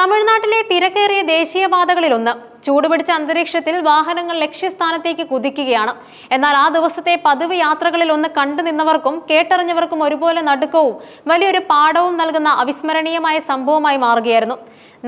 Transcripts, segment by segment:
തമിഴ്നാട്ടിലെ തിരക്കേറിയ ദേശീയപാതകളിലൊന്ന്. ചൂടുപിടിച്ച അന്തരീക്ഷത്തിൽ വാഹനങ്ങൾ ലക്ഷ്യസ്ഥാനത്തേക്ക് കുതിക്കുകയാണ്. എന്നാൽ ആ ദിവസത്തെ പതിവ് യാത്രകളിൽ ഒന്ന് കണ്ടു നിന്നവർക്കും കേട്ടറിഞ്ഞവർക്കും ഒരുപോലെ നടുക്കവും വലിയൊരു പാഠവും നൽകുന്ന അവിസ്മരണീയമായ സംഭവമായി മാറുകയായിരുന്നു.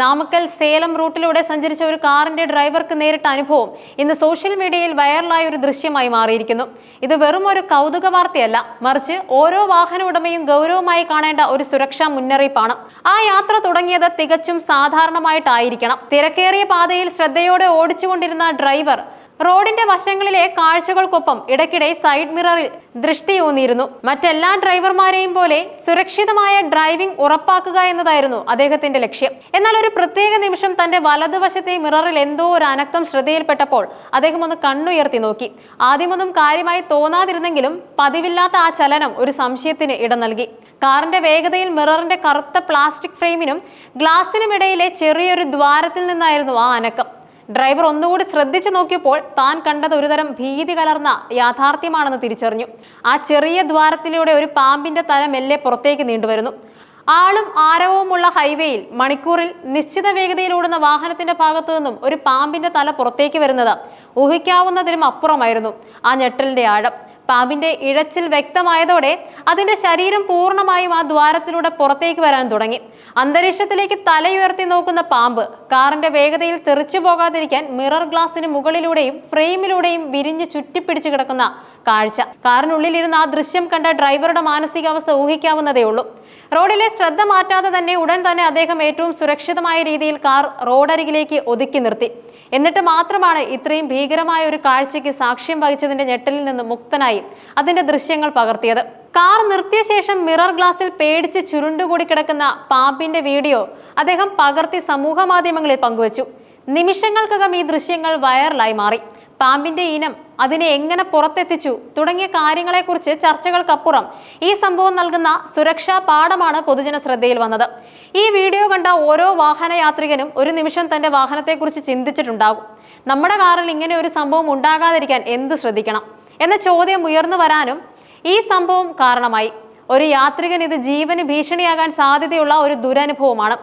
നാമക്കൽ സേലം റൂട്ടിലൂടെ സഞ്ചരിച്ച ഒരു കാറിന്റെ ഡ്രൈവർക്ക് നേരിട്ട അനുഭവം ഇന്ന് സോഷ്യൽ മീഡിയയിൽ വൈറലായ ഒരു ദൃശ്യമായി മാറിയിരിക്കുന്നു. ഇത് വെറും ഒരു കൗതുക വാർത്തയല്ല മറിച്ച് ഓരോ വാഹന ഉടമയും ഗൗരവമായി കാണേണ്ട ഒരു സുരക്ഷാ മുന്നറിയിപ്പാണ്. ആ യാത്ര തുടങ്ങിയത് തികച്ചും സാധാരണമായിട്ടായിരിക്കണം. തിരക്കേറിയ പാതയിൽ ശ്രദ്ധയോടെ ഓടിച്ചുകൊണ്ടിരുന്ന ഡ്രൈവർ റോഡിന്റെ വശങ്ങളിലെ കാഴ്ചകൾക്കൊപ്പം ഇടയ്ക്കിടെ സൈഡ് മിററിൽ ദൃഷ്ടിയൂന്നിയിരുന്നു മറ്റെല്ലാ ഡ്രൈവർമാരെയും പോലെ സുരക്ഷിതമായ ഡ്രൈവിംഗ് ഉറപ്പാക്കുക എന്നതായിരുന്നു അദ്ദേഹത്തിന്റെ ലക്ഷ്യം. എന്നാൽ ഒരു പ്രത്യേക നിമിഷം തന്റെ വലതുവശത്തെ മിററിൽ എന്തോ ഒരു അനക്കം ശ്രദ്ധയിൽപ്പെട്ടപ്പോൾ അദ്ദേഹം ഒന്ന് കണ്ണുയർത്തി നോക്കി. ആദ്യമൊന്നും കാര്യമായി തോന്നാതിരുന്നെങ്കിലും പതിവില്ലാത്ത ആ ചലനം ഒരു സംശയത്തിന് ഇടം നൽകി. കാറിന്റെ വേഗതയിൽ മിററിന്റെ കറുത്ത പ്ലാസ്റ്റിക് ഫ്രെയിമിനും ഗ്ലാസിനും ഇടയിലെ ചെറിയൊരു ദ്വാരത്തിൽ നിന്നായിരുന്നു ആ അനക്കം. ഡ്രൈവർ ഒന്നുകൂടി ശ്രദ്ധിച്ചു നോക്കിയപ്പോൾ താൻ കണ്ടത് ഒരുതരം ഭീതി കലർന്ന യാഥാർത്ഥ്യമാണെന്ന് തിരിച്ചറിഞ്ഞു. ആ ചെറിയ ദ്വാരത്തിലൂടെ ഒരു പാമ്പിന്റെ തല മെല്ലെ പുറത്തേക്ക് നീണ്ടുവരുന്നു. ആളും ആരവവുമുള്ള ഹൈവേയിൽ മണിക്കൂറിൽ നിശ്ചിത വേഗതയിലോടുന്ന വാഹനത്തിന്റെ ഭാഗത്തു നിന്നും ഒരു പാമ്പിന്റെ തല പുറത്തേക്ക് വരുന്നത് ഊഹിക്കാവുന്നതിനും അപ്പുറമായിരുന്നു. ആ ഞെട്ടലിന്റെ ആഴം. പാമ്പിന്റെ ഇഴച്ചിൽ വ്യക്തമായതോടെ അതിന്റെ ശരീരം പൂർണമായും ആ ദ്വാരത്തിലൂടെ പുറത്തേക്ക് വരാൻ തുടങ്ങി. അന്തരീക്ഷത്തിലേക്ക് തലയുയർത്തി നോക്കുന്ന പാമ്പ് കാറിന്റെ വേഗതയിൽ തെറിച്ചു പോകാതിരിക്കാൻ മിറർ ഗ്ലാസിന് മുകളിലൂടെയും ഫ്രെയിമിലൂടെയും വിരിഞ്ഞ് ചുറ്റിപ്പിടിച്ചു കിടക്കുന്ന കാഴ്ച. കാറിനുള്ളിലിരുന്ന് ആ ദൃശ്യം കണ്ട ഡ്രൈവറുടെ മാനസികാവസ്ഥ ഊഹിക്കാവുന്നതേ ഉള്ളൂ. റോഡിലെ ശ്രദ്ധ മാറ്റാതെ തന്നെ ഉടൻ തന്നെ അദ്ദേഹം ഏറ്റവും സുരക്ഷിതമായ രീതിയിൽ കാർ റോഡരികിലേക്ക് ഒതുക്കി നിർത്തി. എന്നിട്ട് മാത്രമാണ് ഇത്രയും ഭീകരമായ ഒരു കാഴ്ചയ്ക്ക് സാക്ഷ്യം വഹിച്ചതിന്റെ ഞെട്ടലിൽ നിന്ന് മുക്തനായി അതിന്റെ ദൃശ്യങ്ങൾ പകർത്തിയത്. കാർ നിർത്തിയ ശേഷം മിറർ ഗ്ലാസിൽ പേടിച്ച് ചുരുണ്ടുകൂടി കിടക്കുന്ന പാമ്പിന്റെ വീഡിയോ അദ്ദേഹം പകർത്തി സമൂഹ മാധ്യമങ്ങളിൽ പങ്കുവച്ചു. നിമിഷങ്ങൾക്കകം ഈ ദൃശ്യങ്ങൾ വൈറലായി മാറി. പാമ്പിന്റെ ഇനം അതിനെ എങ്ങനെ പുറത്തെത്തിച്ചു തുടങ്ങിയ കാര്യങ്ങളെക്കുറിച്ച് ചർച്ചകൾക്കപ്പുറം ഈ സംഭവം നൽകുന്ന സുരക്ഷാ പാഠമാണ് പൊതുജന ശ്രദ്ധയിൽ വന്നത്. ഈ വീഡിയോ കണ്ട ഓരോ വാഹനയാത്രികനും ഒരു നിമിഷം തന്റെ വാഹനത്തെക്കുറിച്ച് ചിന്തിച്ചിട്ടുണ്ടാകും. നമ്മുടെ കാറിൽ ഇങ്ങനെ ഒരു സംഭവം ഉണ്ടാകാതിരിക്കാൻ എന്ത് ശ്രദ്ധിക്കണം? എന്ന ചോദ്യം ഉയർന്നു വരാനും ഈ സംഭവം കാരണമായി. ഒരു യാത്രികൻ ഇത് ജീവന് ഭീഷണിയാകാൻ സാധ്യതയുള്ള ഒരു ദുരനുഭവമാണ്.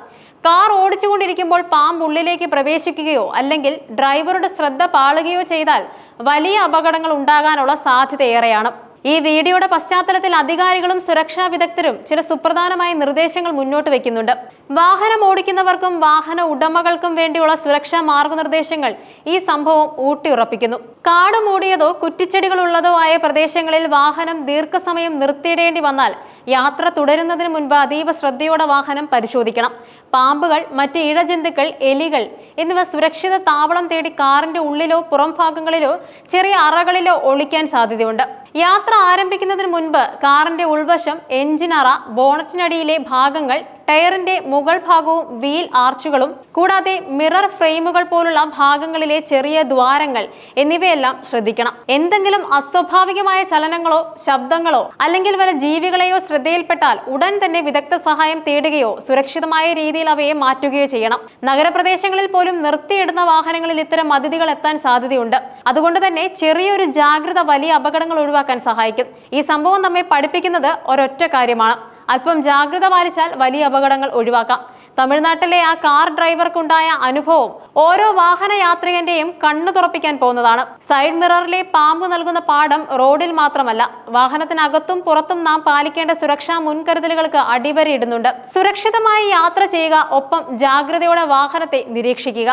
കാർ ഓടിച്ചുകൊണ്ടിരിക്കുമ്പോൾ പാമ്പ് ഉള്ളിലേക്ക് പ്രവേശിക്കുകയോ അല്ലെങ്കിൽ ഡ്രൈവറുടെ ശ്രദ്ധ പാളുകയോ ചെയ്താൽ വലിയ അപകടങ്ങൾ ഉണ്ടാകാനുള്ള സാധ്യത ഏറെയാണ് ഈ വീഡിയോയുടെ പശ്ചാത്തലത്തിൽ അധികാരികളും സുരക്ഷാ വിദഗ്ധരും ചില സുപ്രധാനമായ നിർദ്ദേശങ്ങൾ മുന്നോട്ട് വെക്കുന്നുണ്ട്. വാഹനം ഓടിക്കുന്നവർക്കും വാഹന ഉടമകൾക്കും വേണ്ടിയുള്ള സുരക്ഷാ മാർഗനിർദ്ദേശങ്ങൾ ഈ സംഭവം ഊട്ടിയുറപ്പിക്കുന്നു. കാട് മൂടിയതോ കുറ്റിച്ചെടികളുള്ളതോ ആയ പ്രദേശങ്ങളിൽ വാഹനം ദീർഘസമയം നിർത്തിയിടേണ്ടി വന്നാൽ യാത്ര തുടരുന്നതിന് മുൻപ് അതീവ ശ്രദ്ധയോടെ വാഹനം പരിശോധിക്കണം. പാമ്പുകൾ മറ്റ് ഇഴജന്തുക്കൾ എലികൾ എന്നിവ സുരക്ഷിത താവളം തേടി കാറിന്റെ ഉള്ളിലോ പുറം ഭാഗങ്ങളിലോ ചെറിയ അറകളിലോ ഒളിക്കാൻ സാധ്യതയുണ്ട്. യാത്ര ആരംഭിക്കുന്നതിന് മുൻപ് കാറിന്റെ ഉൾവശം എഞ്ചിൻ അറ ബോണറ്റിനടിയിലെ ഭാഗങ്ങൾ ടയറിന്റെ മുകൾ ഭാഗവും വീൽ ആർച്ചുകളും കൂടാതെ മിറർ ഫ്രെയിമുകൾ പോലുള്ള ഭാഗങ്ങളിലെ ചെറിയ ദ്വാരങ്ങൾ എന്നിവയെല്ലാം ശ്രദ്ധിക്കണം. എന്തെങ്കിലും അസ്വാഭാവികമായ ചലനങ്ങളോ ശബ്ദങ്ങളോ അല്ലെങ്കിൽ വല്ല ജീവികളെയോ ശ്രദ്ധയിൽപ്പെട്ടാൽ ഉടൻ തന്നെ വിദഗ്ധ സഹായം തേടുകയോ സുരക്ഷിതമായ രീതിയിൽ അവയെ മാറ്റുകയോ ചെയ്യണം. നഗരപ്രദേശങ്ങളിൽ പോലും നിർത്തിയിടുന്ന വാഹനങ്ങളിൽ ഇത്തരം അതിഥികൾ എത്താൻ സാധ്യതയുണ്ട്. അതുകൊണ്ട് തന്നെ ചെറിയൊരു ജാഗ്രത വലിയ അപകടങ്ങൾ ഒഴിവാക്കാൻ സഹായിക്കും. ഈ സംഭവം നമ്മെ പഠിപ്പിക്കുന്നത് ഒരൊറ്റ കാര്യമാണ്. അല്പം ജാഗ്രത പാലിച്ചാൽ വലിയ അപകടങ്ങൾ ഒഴിവാക്കാം. തമിഴ്നാട്ടിലെ ആ കാർ ഡ്രൈവർക്കുണ്ടായ അനുഭവം ഓരോ വാഹന യാത്രികന്റെയും കണ്ണു തുറപ്പിക്കാൻ പോകുന്നതാണ്. സൈഡ് മിററിലെ പാമ്പ് നൽകുന്ന പാഠം റോഡിൽ മാത്രമല്ല. വാഹനത്തിനകത്തും പുറത്തും നാം പാലിക്കേണ്ട സുരക്ഷാ മുൻകരുതലുകൾക്ക് അടിവരയിടുന്നുണ്ട്. സുരക്ഷിതമായി യാത്ര ചെയ്യുക ഒപ്പം ജാഗ്രതയോടെ വാഹനത്തെ നിരീക്ഷിക്കുക.